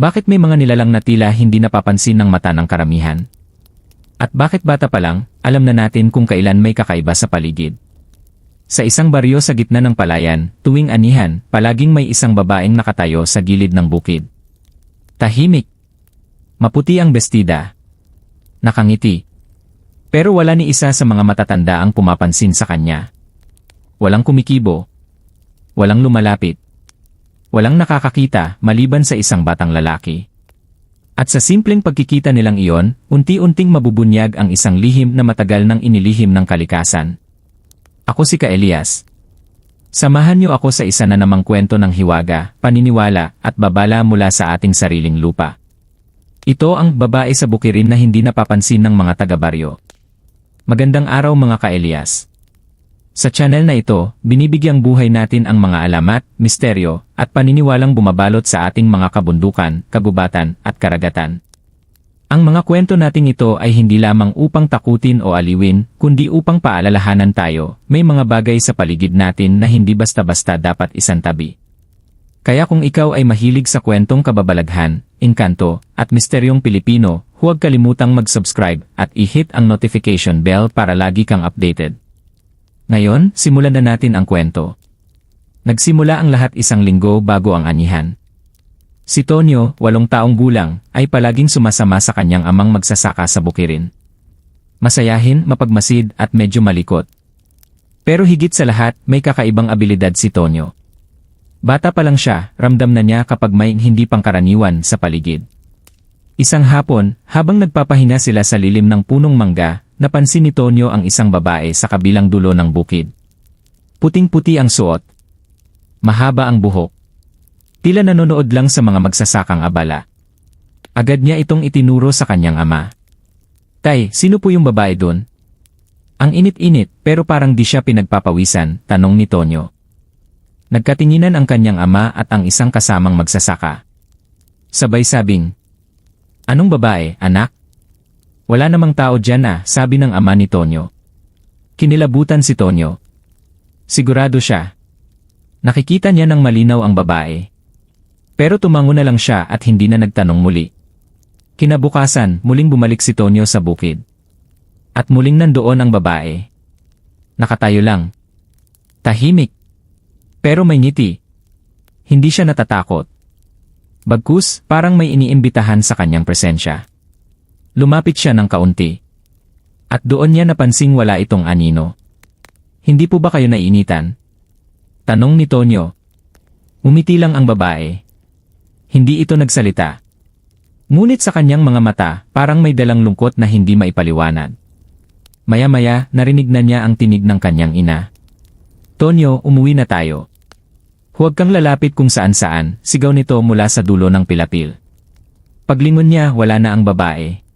Bakit may mga nilalang na tila hindi napapansin ng mata ng karamihan? At bakit bata pa lang, alam na natin kung kailan may kakaiba sa paligid? Sa isang baryo sa gitna ng palayan, tuwing anihan, palaging may isang babaeng nakatayo sa gilid ng bukid. Tahimik. Maputi ang bestida. Nakangiti. Pero wala ni isa sa mga matatanda ang pumapansin sa kanya. Walang kumikibo. Walang lumalapit. Walang nakakakita maliban sa isang batang lalaki. At sa simpleng pagkikita nilang iyon, unti-unting mabubunyag ang isang lihim na matagal nang inilihim ng kalikasan. Ako si Ka Elias. Samahan niyo ako sa isa na namang kwento ng hiwaga, paniniwala, at babala mula sa ating sariling lupa. Ito ang babae sa bukirin na hindi napapansin ng mga taga-baryo. Magandang araw mga ka-Elias. Sa channel na ito, binibigyang buhay natin ang mga alamat, misteryo, at paniniwalang bumabalot sa ating mga kabundukan, kagubatan, at karagatan. Ang mga kwento nating ito ay hindi lamang upang takutin o aliwin, kundi upang paalalahanan tayo, may mga bagay sa paligid natin na hindi basta-basta dapat isantabi. Kaya kung ikaw ay mahilig sa kwentong kababalaghan, engkanto, at misteryong Pilipino, huwag kalimutang mag-subscribe at i-hit ang notification bell para lagi kang updated. Ngayon, simulan na natin ang kwento. Nagsimula ang lahat isang linggo bago ang anihan. Si Tonyo, walong taong gulang, ay palaging sumasama sa kanyang amang magsasaka sa bukirin. Masayahin, mapagmasid at medyo malikot. Pero higit sa lahat, may kakaibang abilidad si Tonyo. Bata pa lang siya, ramdam na niya kapag may hindi pangkaraniwan sa paligid. Isang hapon, habang nagpapahinga sila sa lilim ng punong mangga, napansin ni Tonyo ang isang babae sa kabilang dulo ng bukid. Puting-puti ang suot. Mahaba ang buhok. Tila nanonood lang sa mga magsasakang abala. Agad niya itong itinuro sa kanyang ama. Tay, sino po yung babae doon? Ang init-init pero parang di siya pinagpapawisan, tanong ni Tonyo. Nagkatinginan ang kanyang ama at ang isang kasamang magsasaka. Sabay sabing, Anong babae, anak? Wala namang tao dyan ah, sabi ng ama ni Tonyo. Kinilabutan si Tonyo. Sigurado siya. Nakikita niya ng malinaw ang babae. Pero tumango na lang siya at hindi na nagtanong muli. Kinabukasan, muling bumalik si Tonyo sa bukid. At muling nandoon ang babae. Nakatayo lang. Tahimik. Pero may ngiti. Hindi siya natatakot. Bagkus, parang may iniimbitahan sa kanyang presensya. Lumapit siya ng kaunti. At doon niya napansing wala itong anino. Hindi po ba kayo nainitan? Tanong ni Tonyo. Umiti lang ang babae. Hindi ito nagsalita. Ngunit sa kanyang mga mata, parang may dalang lungkot na hindi maipaliwanag. Maya-maya, narinig na niya ang tinig ng kanyang ina. Tonyo, umuwi na tayo. Huwag kang lalapit kung saan-saan, sigaw nito mula sa dulo ng pilapil. Paglingon niya, wala na ang babae.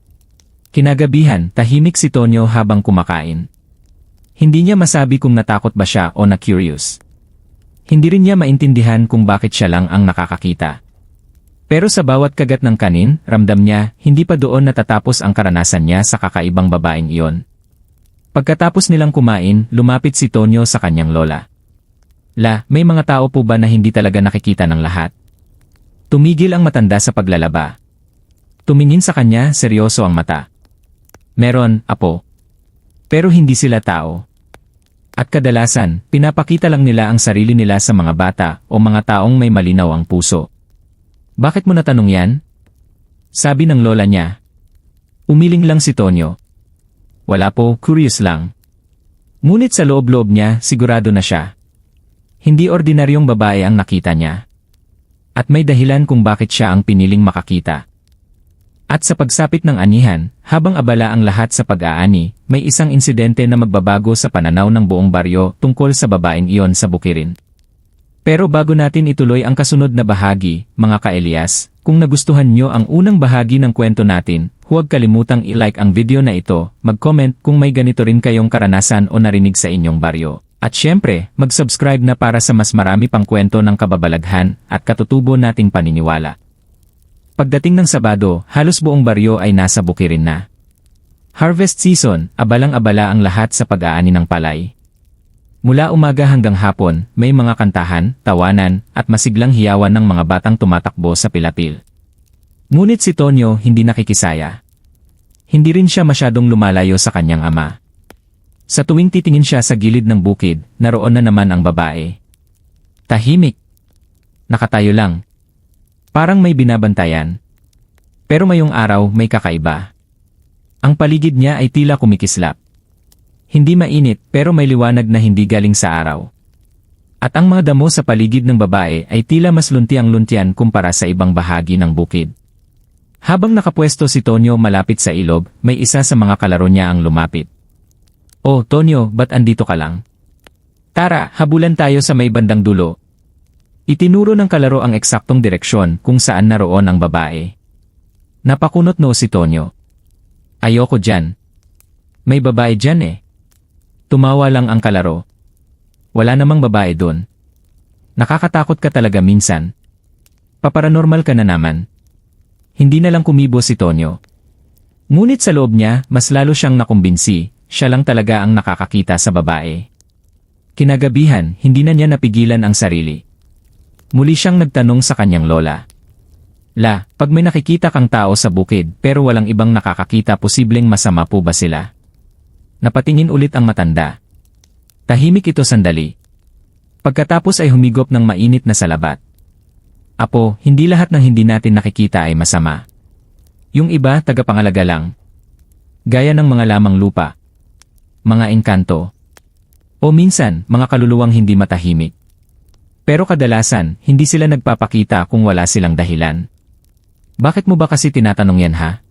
Kinagabihan, tahimik si Tonyo habang kumakain. Hindi niya masabi kung natakot ba siya o na-curious. Hindi rin niya maintindihan kung bakit siya lang ang nakakakita. Pero sa bawat kagat ng kanin, ramdam niya, hindi pa doon natatapos ang karanasan niya sa kakaibang babaeng iyon. Pagkatapos nilang kumain, lumapit si Tonyo sa kanyang lola. La, may mga tao po ba na hindi talaga nakikita ng lahat? Tumigil ang matanda sa paglalaba. Tumingin sa kanya, seryoso ang mata. Meron, apo. Pero hindi sila tao. At kadalasan, pinapakita lang nila ang sarili nila sa mga bata o mga taong may malinaw ang puso. Bakit mo natanong yan? Sabi ng lola niya. Umiling lang si Tonyo. Wala po, curious lang. Ngunit sa loob-loob niya, sigurado na siya. Hindi ordinaryong babae ang nakita niya. At may dahilan kung bakit siya ang piniling makakita. At sa pagsapit ng anihan, habang abala ang lahat sa pag-aani, may isang insidente na magbabago sa pananaw ng buong baryo tungkol sa babaeng iyon sa bukirin. Pero bago natin ituloy ang kasunod na bahagi, mga ka-Elias, kung nagustuhan nyo ang unang bahagi ng kwento natin, huwag kalimutang i-like ang video na ito, mag-comment kung may ganito rin kayong karanasan o narinig sa inyong baryo. At syempre, mag-subscribe na para sa mas marami pang kwento ng kababalaghan at katutubo nating paniniwala. Pagdating ng Sabado, halos buong baryo ay nasa bukirin na. Harvest season, abalang-abala ang lahat sa pag-aani ng palay. Mula umaga hanggang hapon, may mga kantahan, tawanan, at masiglang hiyawan ng mga batang tumatakbo sa pilapil. Ngunit si Tonyo hindi nakikisaya. Hindi rin siya masyadong lumalayo sa kanyang ama. Sa tuwing titingin siya sa gilid ng bukid, naroon na naman ang babae. Tahimik. Nakatayo lang. Parang may binabantayan. Pero mayong araw may kakaiba. Ang paligid niya ay tila kumikislap. Hindi mainit pero may liwanag na hindi galing sa araw. At ang mga damo sa paligid ng babae ay tila mas lunti ang luntian kumpara sa ibang bahagi ng bukid. Habang nakapwesto si Tonyo malapit sa ilog, may isa sa mga kalaro niya ang lumapit. Oh, Tonyo, ba't andito ka lang? Tara, habulan tayo sa may bandang dulo. Itinuro ng kalaro ang eksaktong direksyon kung saan naroon ang babae. Napakunot no si Tonyo. Ayoko dyan. May babae dyan eh. Tumawa lang ang kalaro. Wala namang babae doon. Nakakatakot ka talaga minsan. Paparanormal ka na naman. Hindi na lang kumibo si Tonyo. Ngunit sa loob niya, mas lalo siyang nakumbinsi, siya lang talaga ang nakakakita sa babae. Kinagabihan, hindi na niya napigilan ang sarili. Muli siyang nagtanong sa kanyang lola. La, pag may nakikita kang tao sa bukid pero walang ibang nakakakita posibleng masama po ba sila? Napatingin ulit ang matanda. Tahimik ito sandali. Pagkatapos ay humigop ng mainit na salabat. Apo, hindi lahat ng hindi natin nakikita ay masama. Yung iba tagapangalaga lang. Gaya ng mga lamang lupa. Mga engkanto. O minsan, mga kaluluwang hindi matahimik. Pero kadalasan, hindi sila nagpapakita kung wala silang dahilan. Bakit mo ba kasi tinatanong yan ha?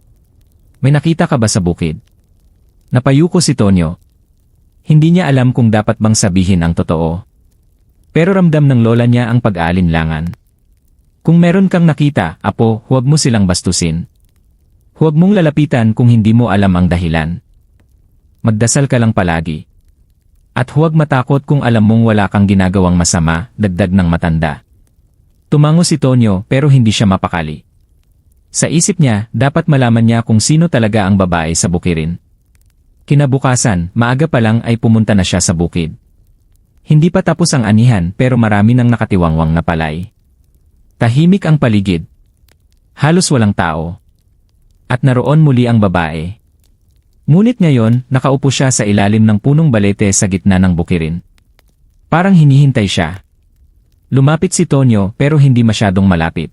May nakita ka ba sa bukid? Napayuko si Tonyo. Hindi niya alam kung dapat bang sabihin ang totoo. Pero ramdam ng lola niya ang pag-aalinlangan. Kung meron kang nakita, apo, huwag mo silang bastusin. Huwag mong lalapitan kung hindi mo alam ang dahilan. Magdasal ka lang palagi. At huwag matakot kung alam mong wala kang ginagawang masama, dagdag ng matanda. Tumango si Tonyo pero hindi siya mapakali. Sa isip niya, dapat malaman niya kung sino talaga ang babae sa bukirin. Kinabukasan, maaga pa lang ay pumunta na siya sa bukid. Hindi pa tapos ang anihan pero marami nang nakatiwangwang na palay. Tahimik ang paligid. Halos walang tao. At naroon muli ang babae. Ngunit ngayon, nakaupo siya sa ilalim ng punong balete sa gitna ng bukirin. Parang hinihintay siya. Lumapit si Tonyo pero hindi masyadong malapit.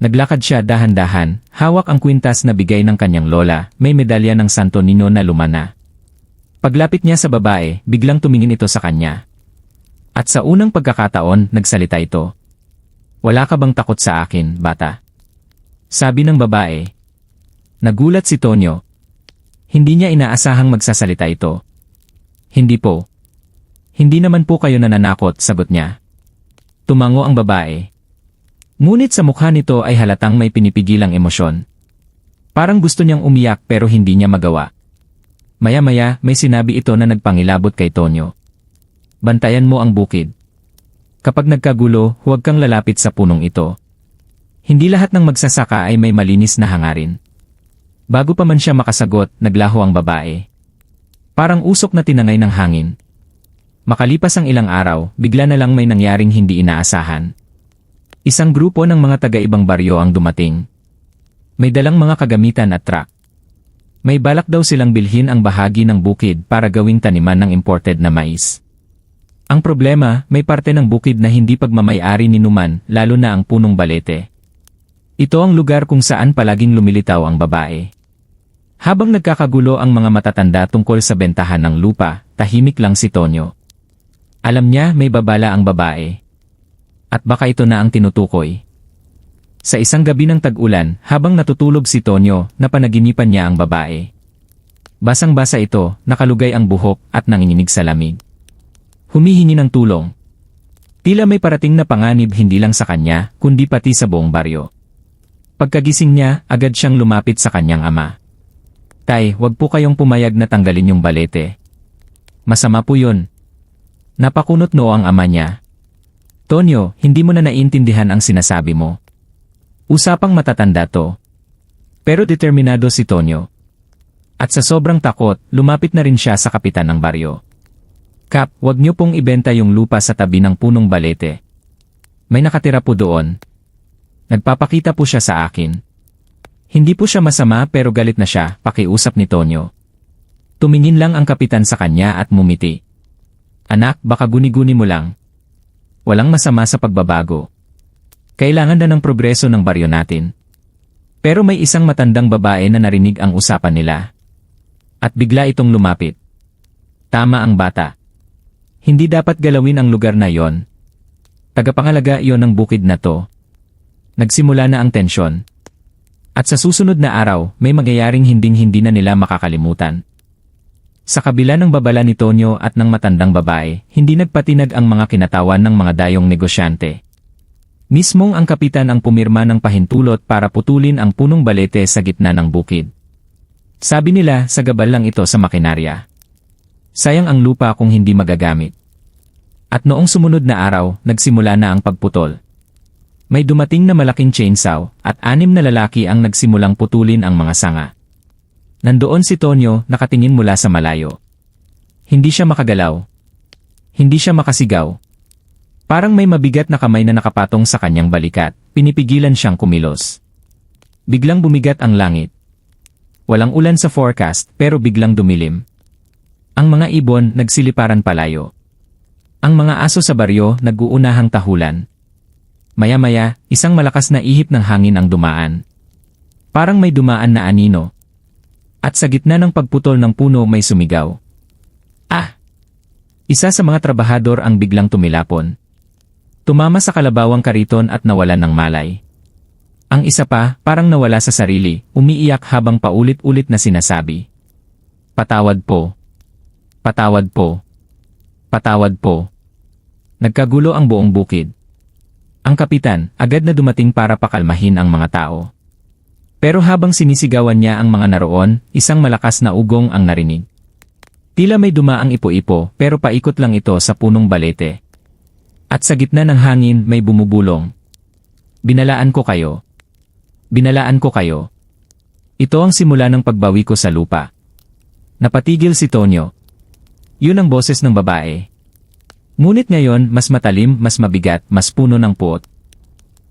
Naglakad siya dahan-dahan, hawak ang kwintas na bigay ng kanyang lola, may medalya ng Santo Nino na lumana. Paglapit niya sa babae, biglang tumingin ito sa kanya. At sa unang pagkakataon, nagsalita ito. Wala ka bang takot sa akin, bata? Sabi ng babae. Nagulat si Tonyo. Hindi niya inaasahang magsasalita ito. Hindi po. Hindi naman po kayo nananakot, sagot niya. Tumango ang babae. Ngunit sa mukha nito ay halatang may pinipigilang emosyon. Parang gusto niyang umiyak pero hindi niya magawa. Maya-maya may sinabi ito na nagpangilabot kay Tonyo. Bantayan mo ang bukid. Kapag nagkagulo, huwag kang lalapit sa punong ito. Hindi lahat ng magsasaka ay may malinis na hangarin. Bago pa man siya makasagot, naglaho ang babae. Parang usok na tinangay ng hangin. Makalipas ang ilang araw, bigla na lang may nangyaring hindi inaasahan. Isang grupo ng mga taga-ibang baryo ang dumating. May dalang mga kagamitan at truck. May balak daw silang bilhin ang bahagi ng bukid para gawing taniman ng imported na mais. Ang problema, may parte ng bukid na hindi pagmamayari ni Numan, lalo na ang punong balete. Ito ang lugar kung saan palaging lumilitaw ang babae. Habang nagkakagulo ang mga matatanda tungkol sa bentahan ng lupa, tahimik lang si Tonyo. Alam niya may babala ang babae. At baka ito na ang tinutukoy. Sa isang gabi ng tag-ulan, habang natutulog si Tonyo, napanaginipan niya ang babae. Basang-basa ito, nakalugay ang buhok at nanginginig sa lamig. Humihingi ng tulong. Tila may parating na panganib hindi lang sa kanya, kundi pati sa buong baryo. Pagkagising niya, agad siyang lumapit sa kanyang ama. Tay, wag po kayong pumayag na tanggalin yung balete. Masama po yun. Napakunot noo ang ama niya. Tonyo, hindi mo na naiintindihan ang sinasabi mo. Usapang matatanda to. Pero determinado si Tonyo. At sa sobrang takot, lumapit na rin siya sa kapitan ng baryo. Kap, wag niyo pong ibenta yung lupa sa tabi ng punong balete. May nakatira po doon. Nagpapakita po siya sa akin. Hindi po siya masama pero galit na siya, pakiusap ni Tonyo. Tumingin lang ang kapitan sa kanya at mumiti. Anak, baka guni-guni mo lang. Walang masama sa pagbabago. Kailangan na ng progreso ng baryo natin. Pero may isang matandang babae na narinig ang usapan nila. At bigla itong lumapit. Tama ang bata. Hindi dapat galawin ang lugar na yon. Tagapangalaga iyon ng bukid na to. Nagsimula na ang tensyon. At sa susunod na araw, may magyayaring hinding-hindi na nila makakalimutan. Sa kabila ng babala ni Tonyo at ng matandang babae, hindi nagpatinag ang mga kinatawan ng mga dayong negosyante. Mismong ang kapitan ang pumirma ng pahintulot para putulin ang punong balete sa gitna ng bukid. Sabi nila sa gabal lang ito sa makinarya. Sayang ang lupa kung hindi magagamit. At noong sumunod na araw, nagsimula na ang pagputol. May dumating na malaking chainsaw at anim na lalaki ang nagsimulang putulin ang mga sanga. Nandoon si Tonyo nakatingin mula sa malayo. Hindi siya makagalaw. Hindi siya makasigaw. Parang may mabigat na kamay na nakapatong sa kanyang balikat, pinipigilan siyang kumilos. Biglang bumigat ang langit. Walang ulan sa forecast pero biglang dumilim. Ang mga ibon nagsiliparan palayo. Ang mga aso sa baryo nag-uunahang tahulan. Maya-maya, isang malakas na ihip ng hangin ang dumaan. Parang may dumaan na anino. At sa gitna ng pagputol ng puno may sumigaw. Ah! Isa sa mga trabahador ang biglang tumilapon. Tumama sa kalabawang kariton at nawalan ng malay. Ang isa pa, parang nawala sa sarili, umiiyak habang paulit-ulit na sinasabi. Patawad po. Patawad po. Patawad po. Nagkagulo ang buong bukid. Ang kapitan, agad na dumating para pakalmahin ang mga tao. Pero habang sinisigawan niya ang mga naroon, isang malakas na ugong ang narinig. Tila may dumaang ipo-ipo pero paikot lang ito sa punong balete. At sa gitna ng hangin may bumubulong. Binalaan ko kayo. Binalaan ko kayo. Ito ang simula ng pagbawi ko sa lupa. Napatigil si Tonyo. Yun ang boses ng babae. Ngunit ngayon, mas matalim, mas mabigat, mas puno ng puot.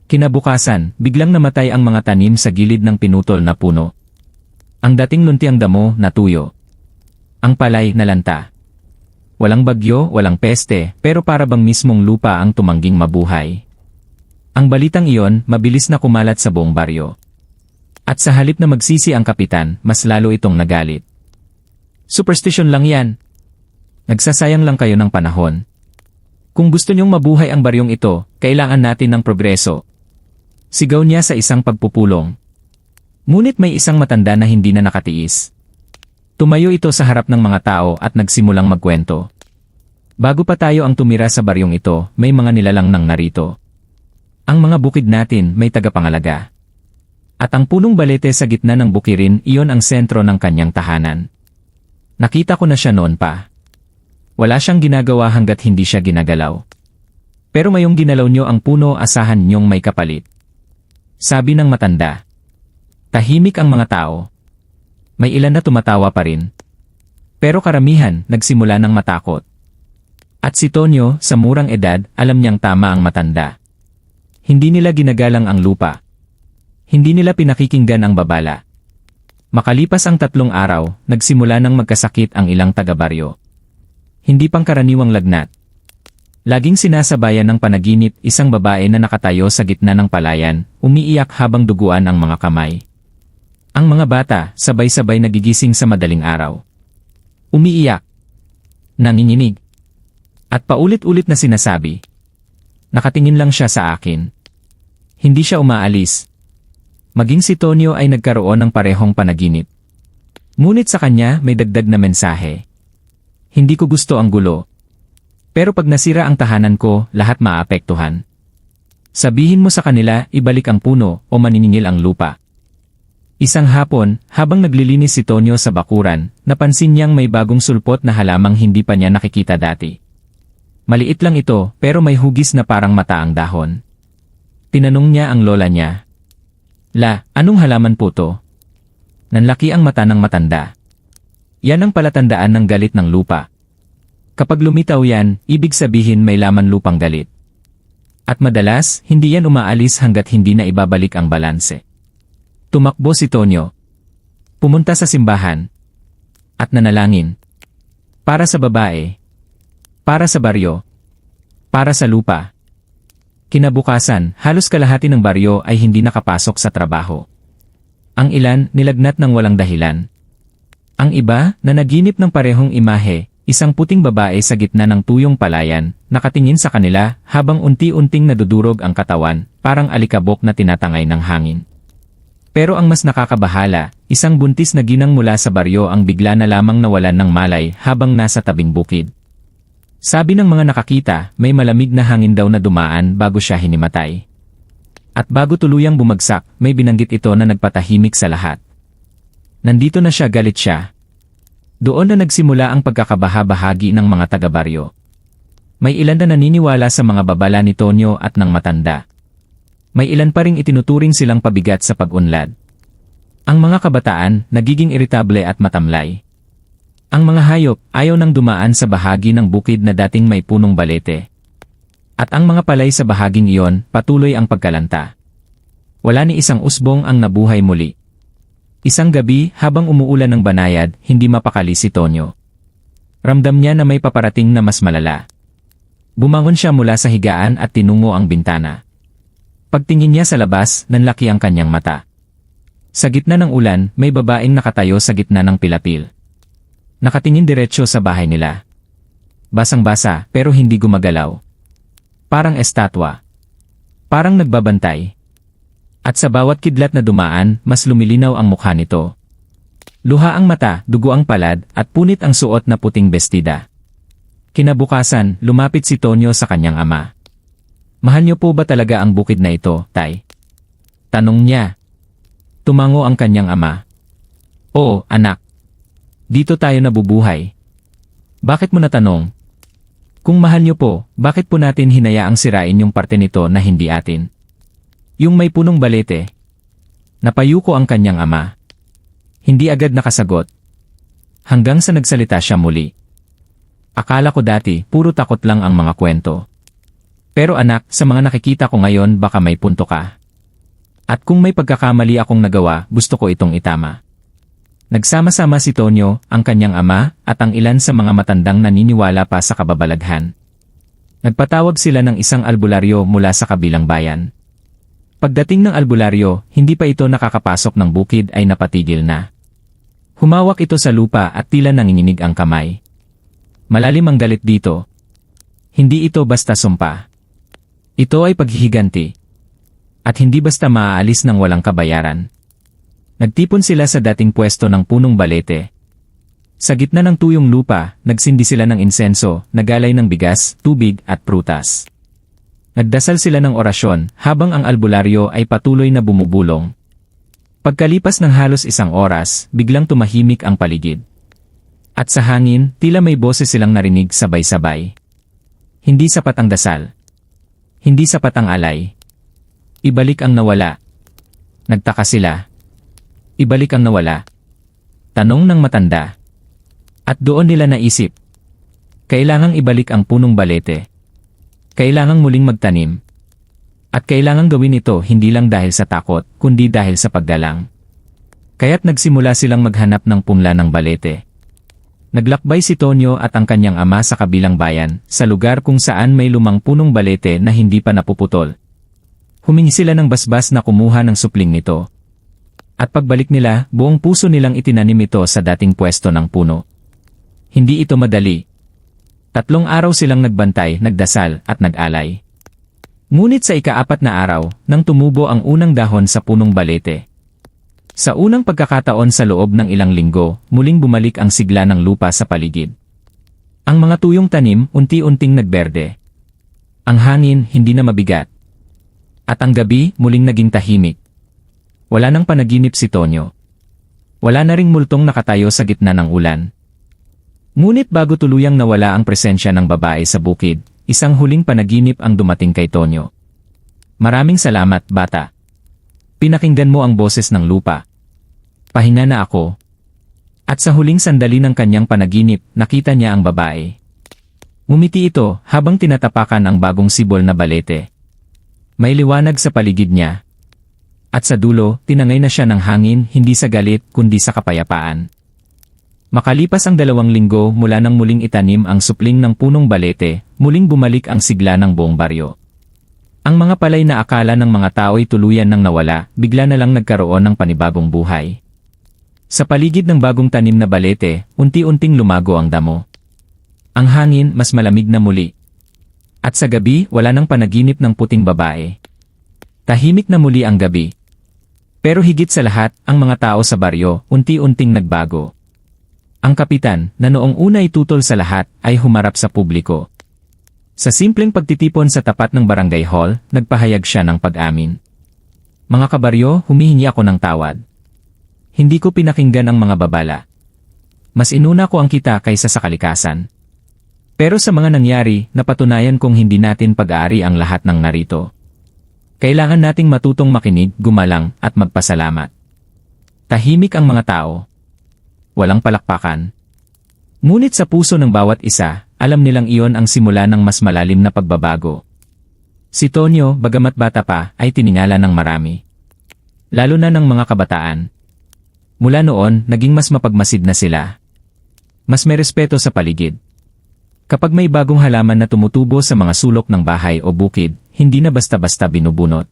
Kinabukasan, biglang namatay ang mga tanim sa gilid ng pinutol na puno. Ang dating luntiang damo, natuyo. Ang palay, nalanta. Walang bagyo, walang peste, pero para bang mismong lupa ang tumangging mabuhay. Ang balitang iyon, mabilis na kumalat sa buong baryo. At sa halip na magsisi ang kapitan, mas lalo itong nagalit. Superstition lang yan. Nagsasayang lang kayo ng panahon. Kung gusto niyong mabuhay ang baryong ito, kailangan natin ng progreso. Sigaw niya sa isang pagpupulong. Ngunit may isang matanda na hindi na nakatiis. Tumayo ito sa harap ng mga tao at nagsimulang magkwento. Bago pa tayo ang tumira sa baryong ito, may mga nilalang nang narito. Ang mga bukid natin may tagapangalaga. At ang punong balete sa gitna ng bukirin, iyon ang sentro ng kanyang tahanan. Nakita ko na siya noon pa. Wala siyang ginagawa hanggat hindi siya ginagalaw. Pero mayong ginalaw niyo ang puno asahan niyong may kapalit. Sabi ng matanda. Tahimik ang mga tao. May ilan na tumatawa pa rin. Pero karamihan nagsimula ng matakot. At si Tonyo, sa murang edad, alam niyang tama ang matanda. Hindi nila ginagalang ang lupa. Hindi nila pinakikinggan ang babala. Makalipas ang tatlong araw, nagsimula ng magkasakit ang ilang taga-baryo. Hindi pangkaraniwang lagnat. Laging sinasabayan ng panaginip isang babae na nakatayo sa gitna ng palayan, umiiyak habang duguan ang mga kamay. Ang mga bata, sabay-sabay nagigising sa madaling araw. Umiiyak. Nanginginig. At paulit-ulit na sinasabi. Nakatingin lang siya sa akin. Hindi siya umaalis. Maging si Tonyo ay nagkaroon ng parehong panaginip. Ngunit sa kanya may dagdag na mensahe. Hindi ko gusto ang gulo. Pero pag nasira ang tahanan ko, lahat maapektuhan. Sabihin mo sa kanila, ibalik ang puno o maniningil ang lupa. Isang hapon, habang naglilinis si Tonyo sa bakuran, napansin niyang may bagong sulpot na halamang hindi pa niya nakikita dati. Maliit lang ito, pero may hugis na parang mata ang dahon. Tinanong niya ang lola niya. La, anong halaman po to? Nanlaki ang mata ng matanda. Yan ang palatandaan ng galit ng lupa. Kapag lumitaw yan, ibig sabihin may laman lupang galit. At madalas, hindi yan umaalis hanggat hindi na ibabalik ang balanse. Tumakbo si Tonyo. Pumunta sa simbahan. At nanalangin. Para sa babae. Para sa baryo. Para sa lupa. Kinabukasan, halos kalahati ng baryo ay hindi nakapasok sa trabaho. Ang ilan, nilagnat ng walang dahilan. Ang iba, na naginip ng parehong imahe, isang puting babae sa gitna ng tuyong palayan, nakatingin sa kanila habang unti-unting nadudurog ang katawan, parang alikabok na tinatangay ng hangin. Pero ang mas nakakabahala, isang buntis na ginang mula sa baryo ang bigla na lamang nawalan ng malay habang nasa tabing bukid. Sabi ng mga nakakita, may malamig na hangin daw na dumaan bago siya hinimatay. At bago tuluyang bumagsak, may binanggit ito na nagpatahimik sa lahat. Nandito na siya galit siya. Doon na nagsimula ang pagkakabaha-bahagi ng mga taga-baryo. May ilan na naniniwala sa mga babala ni Tonyo at ng matanda. May ilan pa ring itinuturing silang pabigat sa pag-unlad. Ang mga kabataan, nagiging iritable at matamlay. Ang mga hayop, ayaw nang dumaan sa bahagi ng bukid na dating may punong balete. At ang mga palay sa bahaging iyon, patuloy ang pagkalanta. Wala ni isang usbong ang nabuhay muli. Isang gabi, habang umuulan ng banayad, hindi mapakali si Tonyo. Ramdam niya na may paparating na mas malala. Bumangon siya mula sa higaan at tinungo ang bintana. Pagtingin niya sa labas, nanlaki ang kanyang mata. Sa gitna ng ulan, may babaeng nakatayo sa gitna ng pilapil. Nakatingin diretsyo sa bahay nila. Basang-basa, pero hindi gumagalaw. Parang estatwa. Parang nagbabantay. At sa bawat kidlat na dumaan, mas lumilinaw ang mukha nito. Luha ang mata, dugo ang palad, at punit ang suot na puting bestida. Kinabukasan, lumapit si Tonyo sa kanyang ama. Mahal niyo po ba talaga ang bukid na ito, Tay? Tanong niya. Tumango ang kanyang ama. Oo, anak. Dito tayo nabubuhay. Bakit mo natanong? Kung mahal niyo po, bakit po natin hinayaang sirain yung parte nito na hindi atin? Yung may punong balete. Napayuko ang kanyang ama. Hindi agad nakasagot. Hanggang sa nagsalita siya muli. Akala ko dati, puro takot lang ang mga kwento. Pero anak, sa mga nakikita ko ngayon baka may punto ka. At kung may pagkakamali akong nagawa, gusto ko itong itama. Nagsama-sama si Tonyo, ang kanyang ama, at ang ilan sa mga matandang naniniwala pa sa kababalaghan. Nagpatawag sila ng isang albularyo mula sa kabilang bayan. Pagdating ng albularyo, hindi pa ito nakakapasok ng bukid ay napatigil na. Humawak ito sa lupa at tila nanginginig ang kamay. Malalim ang galit dito. Hindi ito basta sumpa. Ito ay paghihiganti. At hindi basta maaalis ng walang kabayaran. Nagtipon sila sa dating pwesto ng punong balete. Sa gitna ng tuyong lupa, nagsindi sila ng insenso, nagalay ng bigas, tubig at prutas. Nagdasal sila ng orasyon habang ang albularyo ay patuloy na bumubulong. Pagkalipas ng halos isang oras, biglang tumahimik ang paligid. At sa hangin, tila may boses silang narinig sabay-sabay. Hindi sapat ang dasal. Hindi sapat ang alay. Ibalik ang nawala. Nagtaka sila. Ibalik ang nawala. Tanong ng matanda. At doon nila naisip. Kailangang ibalik ang punong balete. Kailangang muling magtanim. At kailangang gawin ito hindi lang dahil sa takot, kundi dahil sa paggalang. Kaya't nagsimula silang maghanap ng pumla ng balete. Naglakbay si Tonyo at ang kanyang ama sa kabilang bayan, sa lugar kung saan may lumang punong balete na hindi pa napuputol. Humingi sila ng basbas na kumuha ng supling nito. At pagbalik nila, buong puso nilang itinanim ito sa dating pwesto ng puno. Hindi ito madali. Tatlong araw silang nagbantay, nagdasal, at nag-alay. Ngunit sa ikaapat na araw, nang tumubo ang unang dahon sa punong balete. Sa unang pagkakataon sa loob ng ilang linggo, muling bumalik ang sigla ng lupa sa paligid. Ang mga tuyong tanim unti-unting nagberde. Ang hangin hindi na mabigat. At ang gabi muling naging tahimik. Wala nang panaginip si Tonyo. Wala na ring multong nakatayo sa gitna ng ulan. Ngunit bago tuluyang nawala ang presensya ng babae sa bukid, isang huling panaginip ang dumating kay Tonyo. Maraming salamat, bata. Pinakinggan mo ang boses ng lupa. Pahinga na ako. At sa huling sandali ng kanyang panaginip, nakita niya ang babae. Ngumiti ito habang tinatapakan ang bagong sibol na balete. May liwanag sa paligid niya, At sa dulo, tinangay na siya ng hangin hindi sa galit kundi sa kapayapaan. Makalipas ang dalawang linggo mula nang muling itanim ang supling ng punong balete, muling bumalik ang sigla ng buong baryo. Ang mga palay na akala ng mga tao'y tuluyan nang nawala, bigla na lang nagkaroon ng panibagong buhay. Sa paligid ng bagong tanim na balete, unti-unting lumago ang damo. Ang hangin mas malamig na muli. At sa gabi, wala nang panaginip ng puting babae. Tahimik na muli ang gabi. Pero higit sa lahat, ang mga tao sa baryo, unti-unting nagbago. Ang kapitan, na noong una itutol sa lahat, ay humarap sa publiko. Sa simpleng pagtitipon sa tapat ng barangay hall, nagpahayag siya ng pag-amin. Mga kabaryo, humihingi ako ng tawad. Hindi ko pinakinggan ang mga babala. Mas inuna ko ang kita kaysa sa kalikasan. Pero sa mga nangyari, napatunayan kong hindi natin pag-aari ang lahat ng narito. Kailangan nating matutong makinig, gumalang, at magpasalamat. Tahimik ang mga tao. Walang palakpakan. Ngunit sa puso ng bawat isa, alam nilang iyon ang simula ng mas malalim na pagbabago. Si Tonyo, bagamat bata pa, ay tiningala ng marami. Lalo na ng mga kabataan. Mula noon, naging mas mapagmasid na sila. Mas may respeto sa paligid. Kapag may bagong halaman na tumutubo sa mga sulok ng bahay o bukid, hindi na basta-basta binubunot.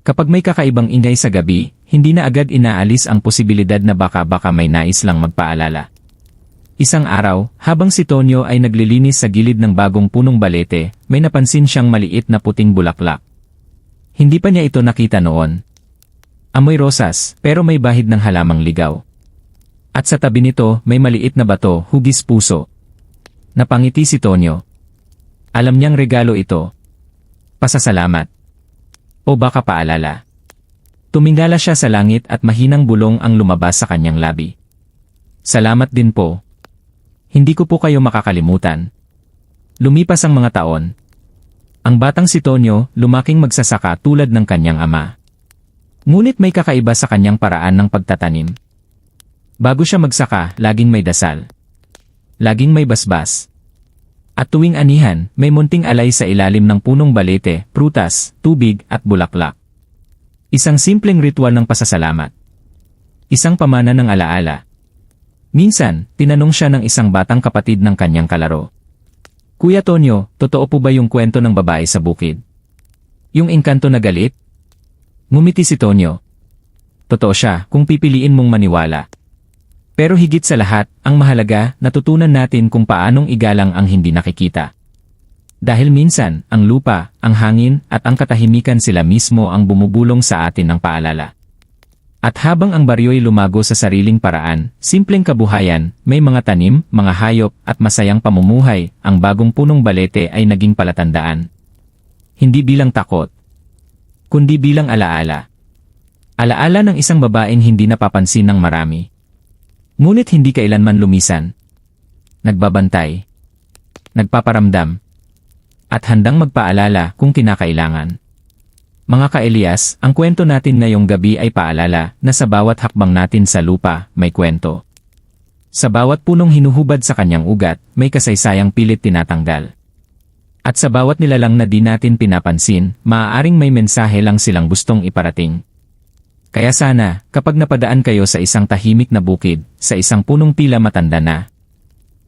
Kapag may kakaibang ingay sa gabi, hindi na agad inaalis ang posibilidad na baka-baka may nais lang magpaalala. Isang araw, habang si Tonyo ay naglilinis sa gilid ng bagong punong balete, may napansin siyang maliit na puting bulaklak. Hindi pa niya ito nakita noon. Amoy rosas, pero may bahid ng halamang ligaw. At sa tabi nito, may maliit na bato, hugis puso. Napangiti si Tonyo. Alam niyang regalo ito. Pasasalamat. O baka paalala. Tumingala siya sa langit at mahinang bulong ang lumabas sa kanyang labi. Salamat din po. Hindi ko po kayo makakalimutan. Lumipas ang mga taon. Ang batang si Tonyo, lumaking magsasaka tulad ng kanyang ama. Ngunit may kakaiba sa kanyang paraan ng pagtatanim. Bago siya magsaka, laging may dasal. Laging may basbas. At tuwing anihan, may munting alay sa ilalim ng punong balete, prutas, tubig at bulaklak. Isang simpleng ritual ng pasasalamat. Isang pamana ng alaala. Minsan, tinanong siya ng isang batang kapatid ng kanyang kalaro. Kuya Tonyo, totoo po ba yung kwento ng babae sa bukid? Yung engkanto na galit? Ngumiti si Tonyo. Totoo siya kung pipiliin mong maniwala. Pero higit sa lahat, ang mahalaga, natutunan natin kung paanong igalang ang hindi nakikita. Dahil minsan, ang lupa, ang hangin, at ang katahimikan sila mismo ang bumubulong sa atin ng paalala. At habang ang baryo'y lumago sa sariling paraan, simpleng kabuhayan, may mga tanim, mga hayop, at masayang pamumuhay, ang bagong punong balete ay naging palatandaan. Hindi bilang takot, kundi bilang alaala. Alaala ng isang babaeng hindi napapansin ng marami. Ngunit hindi kailanman lumisan. Nagbabantay. Nagpaparamdam. At handang magpaalala kung kinakailangan. Mga ka-Elias, ang kwento natin ngayong gabi ay paalala na sa bawat hakbang natin sa lupa, may kwento. Sa bawat punong hinuhubad sa kanyang ugat, may kasaysayang pilit tinatanggal. At sa bawat nilalang na di natin pinapansin, maaaring may mensahe lang silang gustong iparating. Kaya sana, kapag napadaan kayo sa isang tahimik na bukid, sa isang punong tila matanda na,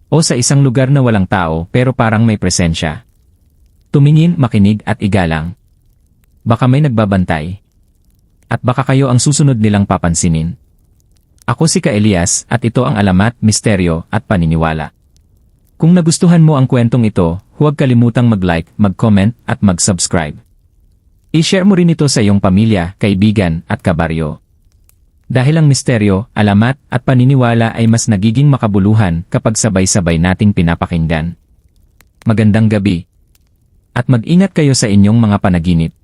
o sa isang lugar na walang tao pero parang may presensya. Tumingin, makinig at igalang. Baka may nagbabantay. At baka kayo ang susunod nilang papansinin. Ako si Ka Elias at ito ang alamat, misteryo at paniniwala. Kung nagustuhan mo ang kwentong ito, huwag kalimutang mag-like, mag-comment at mag-subscribe. I-share mo rin ito sa iyong pamilya, kaibigan at kabaryo. Dahil ang misteryo, alamat at paniniwala ay mas nagiging makabuluhan kapag sabay-sabay nating pinapakinggan. Magandang gabi. At mag-ingat kayo sa inyong mga panaginip.